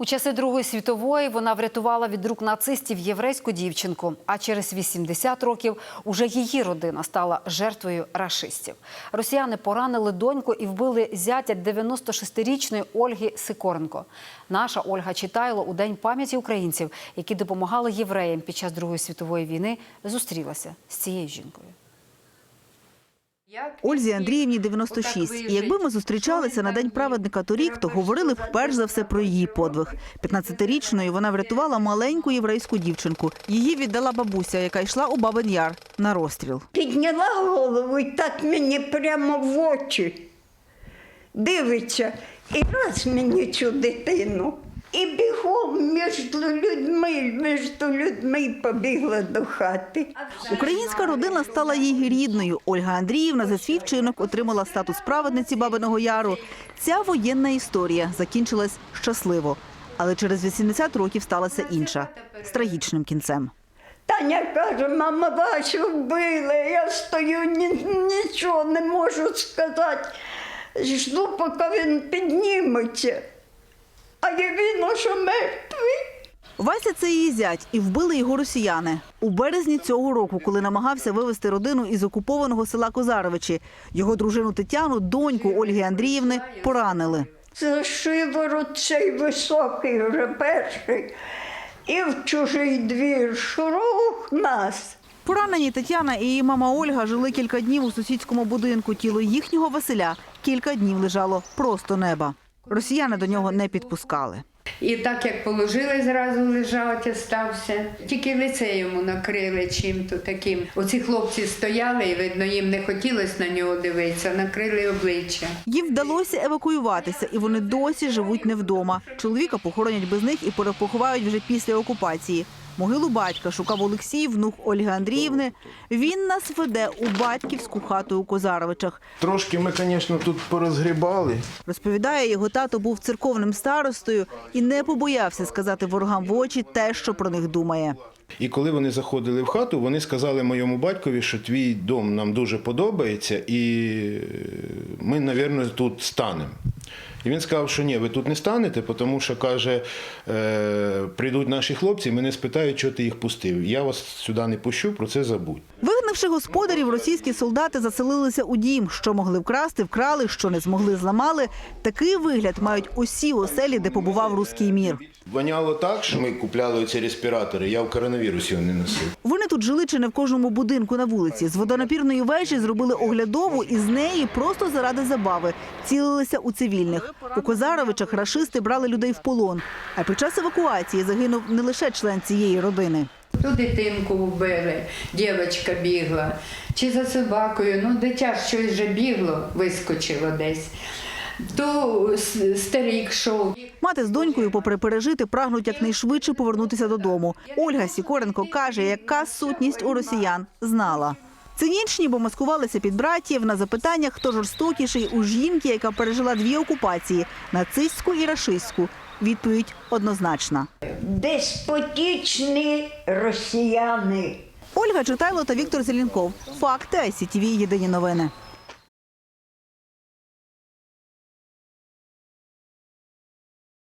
У часи Другої світової вона врятувала від рук нацистів єврейську дівчинку. А через 80 років уже її родина стала жертвою рашистів. Росіяни поранили доньку і вбили зятя 96-річної Ольги Сикоренко. Наша Ольга Читайло у день пам'яті українців, які допомагали євреям під час Другої світової війни, зустрілася з цією жінкою. Ользі Андріївні 96. І якби ми зустрічалися на день праведника торік, то говорили б перш за все про її подвиг. 15-річною вона врятувала маленьку єврейську дівчинку. Її віддала бабуся, яка йшла у Бабин Яр на розстріл. Підняла голову і так мені прямо в очі дивиться. І раз мені цю дитину. І бігом між людьми, між людьми побігла до хати. Українська родина стала їй рідною. Ольга Андріївна за свій вчинок отримала статус праведниці Бабиного Яру. Ця воєнна історія закінчилась щасливо. Але через 80 років сталася інша з трагічним кінцем. Таня каже, мама Васю вбили, я стою, ні, нічого не можу сказати. Жду, поки він підніметься. Я він уже мертвий. Вася це її зять, і вбили його росіяни у березні цього року, коли намагався вивезти родину із окупованого села Козаровичі. Його дружину Тетяну, доньку Ольги Андріївни, поранили. За шиворот цей високий вже перший. І в чужий двір шурух нас. Поранені Тетяна і її мама Ольга жили кілька днів у сусідському будинку. Тіло їхнього Василя кілька днів лежало просто неба. Росіяни до нього не підпускали. І так як положили, зразу лежати стався. Тільки лице йому накрили чим-то таким. Оці хлопці стояли, і видно, їм не хотілося на нього дивитися, накрили обличчя. Їм вдалося евакуюватися, і вони досі живуть не вдома. Чоловіка похоронять без них і перепоховають вже після окупації. Могилу батька шукав Олексій, внук Ольги Андріївни. Він нас веде у батьківську хату у Козаровичах. Трошки ми, звісно, тут порозгрібали. Розповідає, його тато був церковним старостою і не побоявся сказати ворогам в очі те, що про них думає. І коли вони заходили в хату, вони сказали моєму батькові, що твій дом нам дуже подобається, і ми, мабуть, тут станемо. І він сказав, що ні, ви тут не станете, тому що каже, е, прийдуть наші хлопці, мене спитають, що ти їх пустив. Я вас сюди не пущу, про це забудь. Вигнавши господарів, російські солдати заселилися у дім. Що могли вкрасти, вкрали, що не змогли, зламали. Такий вигляд мають усі оселі, де побував руський мір. Воняло так, що ми купляли ці респіратори, я в коронавірусі не носив. Вони тут жили чи не в кожному будинку на вулиці. З водонапірної вежі зробили оглядову і з неї просто заради забави цілилися у цивільних. У Козаровичах рашисти брали людей в полон. А під час евакуації загинув не лише член цієї родини. Ту дитинку вбили, дівчинка бігла. Чи за собакою, ну дитя щось вже бігло, вискочило десь. То старик йшов. Мати з донькою, попри пережити, прагнуть якнайшвидше повернутися додому. Ольга Сікоренко каже, яка сутність у росіян знала. Цинічні, бо маскувалися під братів на запитання, хто жорстокіший у жінки, яка пережила дві окупації нацистську і рашистську. Відповідь однозначна. Деспотічні росіяни. Ольга Читайло та Віктор Зеленков. Факти ICTV Єдині новини.